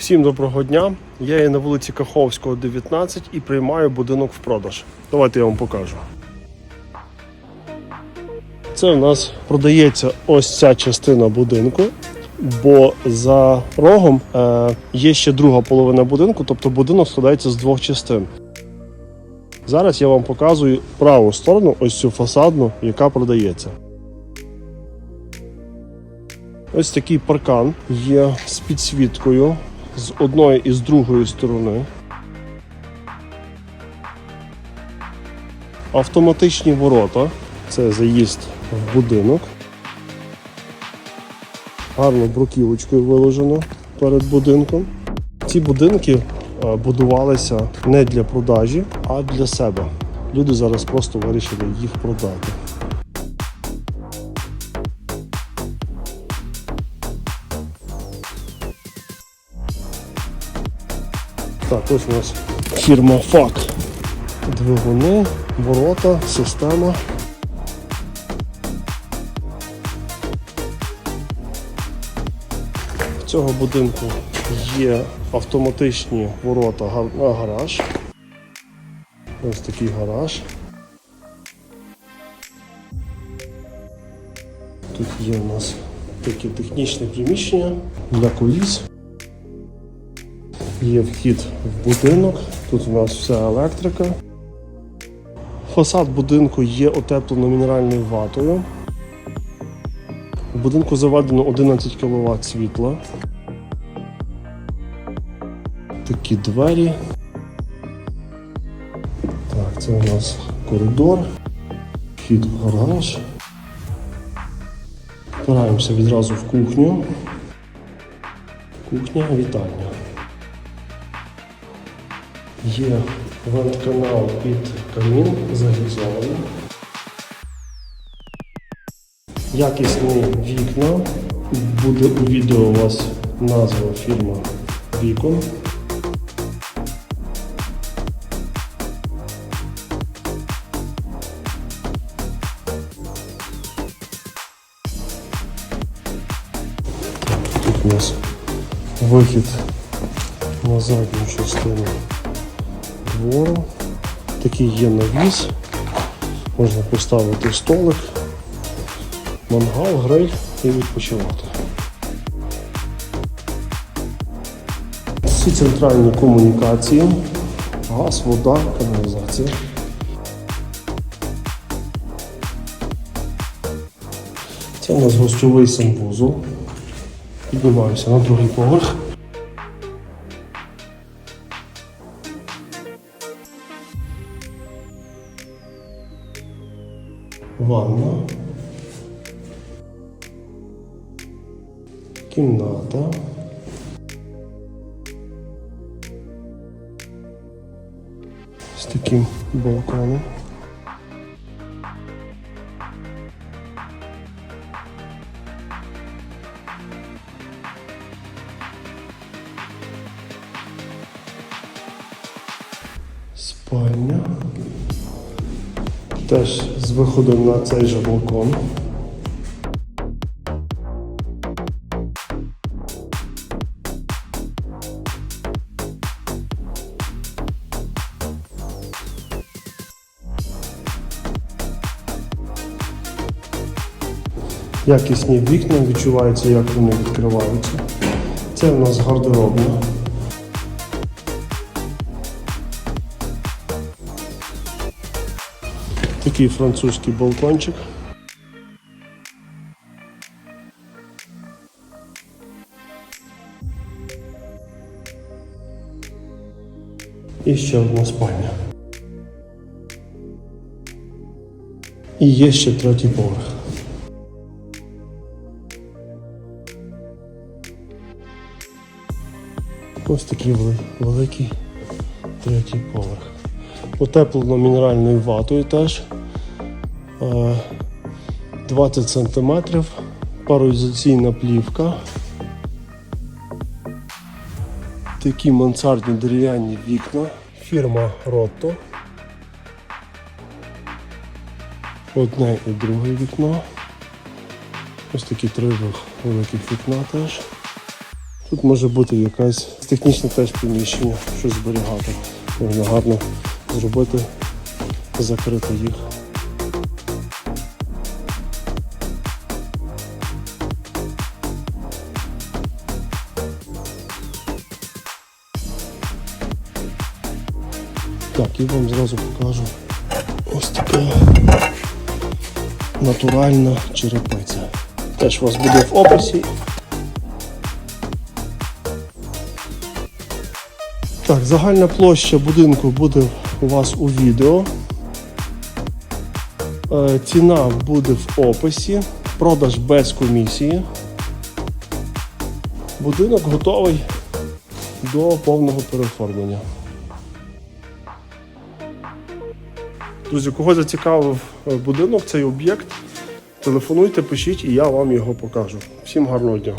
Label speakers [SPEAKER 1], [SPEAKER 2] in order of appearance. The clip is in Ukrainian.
[SPEAKER 1] Всім доброго дня. Я є на вулиці Каховського, 19 і приймаю будинок в продаж. Давайте я вам покажу. Це у нас продається ось ця частина будинку, бо за рогом е, є ще друга половина будинку, тобто будинок складається з двох частин. Зараз я вам показую праву сторону, ось цю фасадну, яка продається. Ось такий паркан є з підсвіткою з одної і з другої сторони. Автоматичні ворота це заїзд в будинок. Гарно бруківочкою виложено перед будинком. Ці будинки е, будувалися не для продажі, а для себе. Люди зараз просто вирішили їх продати. Так, ось у нас фірма ФАК. Двигуни, ворота, система. В цього будинку є автоматичні ворота на гараж. Ось такий гараж. Тут є у нас таке технічне приміщення для коліс. Є вхід в будинок, тут у нас вся електрика. Фасад будинку є утеплено мінеральною ватою. В будинку заведено 11 кВт світла. Такі двері. Так, це у нас коридор, вхід в гараж. Впираємося відразу в кухню. Кухня, вітальня. Є вент-канал під камін загізований. Якісні вікна. Буде у відео у вас назва фірма вікон. Тут у нас вихід на задню частину двору. Такий є навіс. Можна поставити столик, мангал, гриль і відпочивати. Всі центральні комунікації, газ, вода, каналізація. Це у нас гостьовий санвузол. Піднімаюся на другий поверх. Ванна. Кімната. З таким балконом. Спальня. Теж з виходом на цей же балкон. Якісні вікна, відчувається, як вони відкриваються. Це в нас гардеробна. Такий французький балкончик. І ще одна спальня. І є ще третій поверх. Ось такий великий третій поверх. Утеплено мінеральною ватою теж. Е, 20 см, пароізоційна плівка. Такі мансардні дерев'яні вікна. Фірма Ротто. Одне і друге вікно. Ось такі три великих вікна теж. Тут може бути якась технічне теж приміщення, щось зберігати. Можна гарно зробити, закрити їх. Так, і вам зразу покажу ось така натуральна черепиця. Теж у вас буде в описі. Так, загальна площа будинку буде у вас у відео. Е, Ціна буде в описі. Продаж без комісії. Будинок готовий до повного переоформлення. Друзі, кого зацікавив е, будинок, цей об'єкт, телефонуйте, пишіть і я вам його покажу. Всім гарного дня!